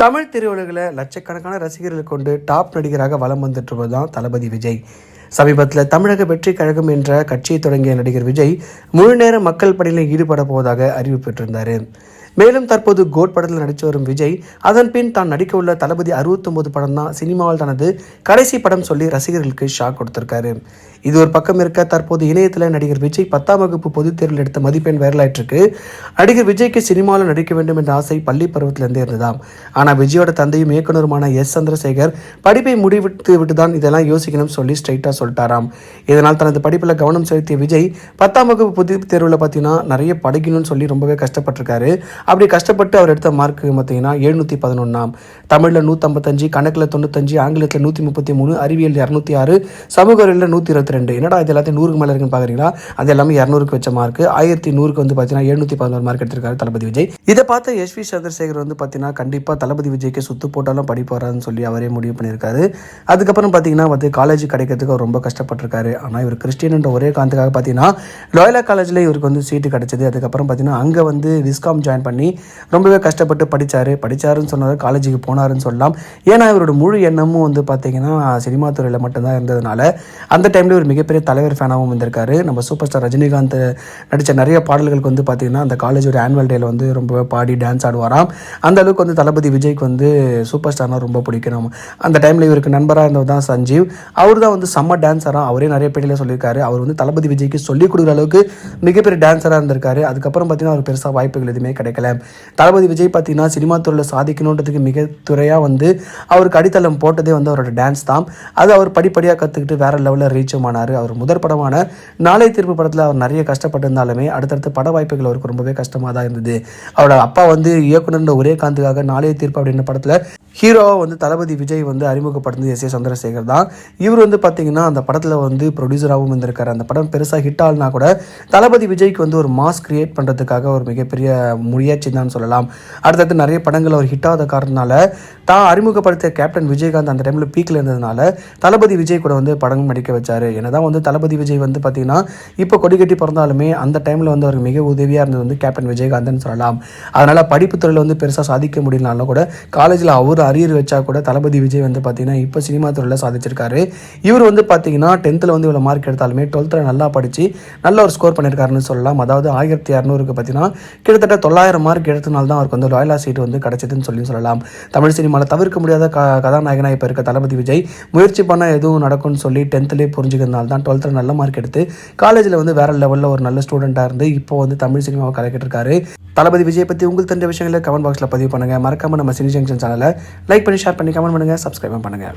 தமிழ் திரையுலகில் லட்சக்கணக்கான ரசிகர்களை கொண்டு டாப் நடிகராக வலம் வந்துட்டு தான் தளபதி விஜய். சமீபத்தில் தமிழக வெற்றி கழகம் என்ற கட்சியை தொடங்கிய நடிகர் விஜய் முழு நேர மக்கள் பணியில் ஈடுபட போவதாக அறிவிப்பிட்டிருந்தார் மேலும் தற்போது கோட் படத்தில் நடித்து வரும் விஜய் அதன் பின் தான் நடிக்க உள்ள தளபதி அறுபத்தொம்பது படம் தான் சினிமாவில் தனது கடைசி படம் சொல்லி ரசிகர்களுக்கு ஷாக் கொடுத்திருக்காரு. இது ஒரு பக்கம் இருக்க தற்போது இணையத்தில் நடிகர் விஜய் பத்தாம் வகுப்பு பொதுத் தேர்வில் எடுத்த மதிப்பெண் வைரலாயிட்டிருக்கு நடிகர் விஜய்க்கு சினிமாவில் நடிக்க வேண்டும் என்ற ஆசை பள்ளி பருவத்திலிருந்தே இருந்ததாம். ஆனால் விஜயோட தந்தையும் இயக்குனருமான எஸ். சந்திரசேகர் படிப்பை முடிவிட்டு விட்டு தான் இதெல்லாம் யோசிக்கணும் சொல்லி ஸ்ட்ரைட்டாக சொல்லிட்டாராம். இதனால் தனது படிப்பில் கவனம் செலுத்திய விஜய் பத்தாம் வகுப்பு புது தேர்வில் பார்த்தீங்கன்னா நிறைய படிக்கணும்னு சொல்லி ரொம்பவே கஷ்டப்பட்டிருக்காரு. அப்படி கஷ்டப்பட்டு அவர் எடுத்த மார்க் பார்த்தீங்கன்னா எழுநூற்றி பதினொன்றாம் தமிழில் நூற்றம்பத்தஞ்சு கணக்கில் தொண்ணூத்தஞ்சு ஆங்கிலத்தில் நூற்றி முப்பத்தி மூணு அறிவியல் இரநூத்தி ஆறு சமூக அறிவியல் நூற்றி இருபத்தி ரெண்டு என்னடா இது எல்லாத்தையும் நூறுக்கு மேலே இருக்குன்னு பார்க்குறீங்களா அது எல்லாமே இரநூறுக்கு வச்ச மார்க் ஆயிரத்தி நூறுக்கு வந்து பார்த்தீங்கன்னா எழுநூற்றி பதினோரு மார்க் எடுத்திருக்காரு தளபதி விஜய். இதை பார்த்த எஸ் வி சந்திரசேகர் வந்து பார்த்தீங்கன்னா கண்டிப்பாக தளபதி விஜய்க்கு சுத்து போட்டாலும் படிப்பாரான்னு சொல்லி அவரே முடிவு பண்ணியிருக்காரு. அதுக்கப்புறம் பார்த்தீங்கன்னா வந்து காலேஜ் கிடைக்கிறதுக்கு அவர் ரொம்ப கஷ்டப்பட்டிருக்காரு. ஆனால் இவர் கிறிஸ்டியன்ன்ற ஒரே காரணத்துக்காக பார்த்தீங்கன்னா லோயலா காலேஜில் இவருக்கு வந்து சீட்டு கிடச்சிது. அதுக்கப்புறம் பார்த்தீங்கன்னா அங்கே வந்து விஸ்காம் ஜாயின் பண்ணி ரொம்பவே கஷ்டப்பட்டு படித்தார் படித்தாருன்னு சொன்னார் காலேஜுக்கு போனாருன்னு சொல்லலாம். ஏன்னா இவரோட முழு எண்ணமும் வந்து பார்த்தீங்கன்னா சினிமா துறையில் மட்டும்தான் இருந்ததுனால அந்த டைமில் ஒரு மிகப்பெரிய தலைவர் ஃபேனாகவும் வந்திருக்காரு. நம்ம சூப்பர் ஸ்டார் ரஜினிகாந்த் நடித்த நிறைய பாடல்களுக்கு வந்து பார்த்தீங்கன்னா அந்த காலேஜோட ஆனுவல் டேயில் வந்து ரொம்ப பாடி டான்ஸ் ஆடுவாராம். அந்த அளவுக்கு வந்து தளபதி விஜய்க்கு வந்து சூப்பர் ஸ்டார்னால் ரொம்ப பிடிக்கணும் அந்த டைமில் இவருக்கு நண்பராக இருந்தவர் தான் சஞ்சீவ். அவர் தான் வந்து செம்ம டான்ஸராக அவரே நிறைய பேட்டியில் சொல்லியிருக்காரு. அவர் வந்து தளபதி விஜய்க்கு சொல்லிக் கொடுக்குற அளவுக்கு மிகப்பெரிய டான்ஸராக இருந்திருக்காரு. அதுக்கப்புறம் பார்த்தீங்கன்னா அவர் பெருசாக வாய்ப்புகள் எதுவுமே கிடைக்கல. தளபதி விஜய் பார்த்தீங்கன்னா சினிமா துறையில் சாதிக்கணுன்றதுக்கு மிக துறையாக வந்து அவருக்கு அடித்தளம் போட்டதே வந்து அவரோட டான்ஸ் தான். அது அவர் படிப்படியாக கற்றுக்கிட்டு வேற லெவலில் ரீச்சும் ஆனார். அவர் முதற் படமான நாளை தீர்ப்பு படத்தில் அவர் நிறைய கஷ்டப்பட்டிருந்தாலுமே அடுத்தடுத்த பட வாய்ப்புகள் அவருக்கு ரொம்பவே கஷ்டமாக தான் இருந்தது. அவரோட அப்பா வந்து இயக்குனர்ன்ற ஒரே காந்துக்காக நாளைய தீர்ப்பு அப்படின்ற படத்தில் ஹீரோவாக வந்து தளபதி விஜய் வந்து அறிமுகப்படுத்தினது எஸ் ஏ சந்திரசேகர் தான். இவர் வந்து பார்த்தீங்கன்னா அந்த படத்தில் வந்து ப்ரொடியூசராகவும் இருந்திருக்காரு. அந்த படம் பெருசாக ஹிட் ஆகலனா கூட தளபதி விஜய்க்கு வந்து ஒரு மாஸ் கிரியேட் பண்ணுறதுக்காக ஒரு மிகப்பெரிய முயற்சி தான் சொல்லலாம். அடுத்தடுத்து நிறைய படங்கள் அவர் ஹிட் ஆகாத காரணத்தினால தான் அறிமுகப்படுத்திய கேப்டன் விஜயகாந்த் அந்த டைமில் பீக்கில் இருந்ததுனால தளபதி விஜய் கூட வந்து படம் நடிக்க வச்சார். என்னதான் வந்து தளபதி விஜய் வந்து பார்த்தீங்கன்னா இப்போ கொடி கட்டி பிறந்தாலுமே அந்த டைமில் வந்து அவருக்கு மிக உதவியாக இருந்தது வந்து கேப்டன் விஜயகாந்த்னு சொல்லலாம். அதனால் படிப்பு துறையில் வந்து பெருசாக சாதிக்க முடியலனாலும் கூட காலேஜில் அவர் அரியர் வச்சா கூட தளபதி விஜய் வந்து பார்த்தீங்கன்னா இப்போ சினிமா துறையில் சாதிச்சிருக்காரு. இவர் வந்து பார்த்தீங்கன்னா டென்த்தில் வந்து இவ்வளோ மார்க் எடுத்தாலுமே டுவெல்த்தில் நல்லா படித்து நல்ல ஒரு ஸ்கோர் பண்ணியிருக்காருன்னு சொல்லலாம். அதாவது ஆயிரத்தி இரநூறுக்கு பார்த்தீங்கன்னா கிட்டத்தட்ட தொள்ளாயிரம் மார்க் எடுத்தனால தான் அவருக்கு வந்து லாயலா சீட் வந்து கிடச்சிதுன்னு சொல்லி சொல்லலாம். தமிழ் சினிமாவில் தவிர்க்க முடியாத க கதாநாயகனாக இப்போ இருக்க தளபதி விஜய் முயற்சி பண்ண எதுவும் நடக்கும்னு சொல்லி டென்த்துலேயே புரிஞ்சுக்கிறதுனால தான் டுவெல்த்தில் நல்ல மார்க் எடுத்து காலேஜில் வந்து வேற லெவலில் ஒரு நல்ல ஸ்டூடெண்ட்டாக இருந்து இப்போ வந்து தமிழ் சினிமாவை கலக்கிட்டு இருக்காரு. தளபதி விஜய் பற்றி உங்களுக்கு தெரிஞ்ச விஷயங்களை கமெண்ட் பாக்ஸில் பதிவு பண்ணுங்கள் மறக்காமல் நம்ம சினி ஜங்ஷன் சேனலை லைக் பண்ணி ஷேர் பண்ணி கமெண்ட் பண்ணுங்கள் சப்ஸ்கிரைப் பண்ணுங்கள்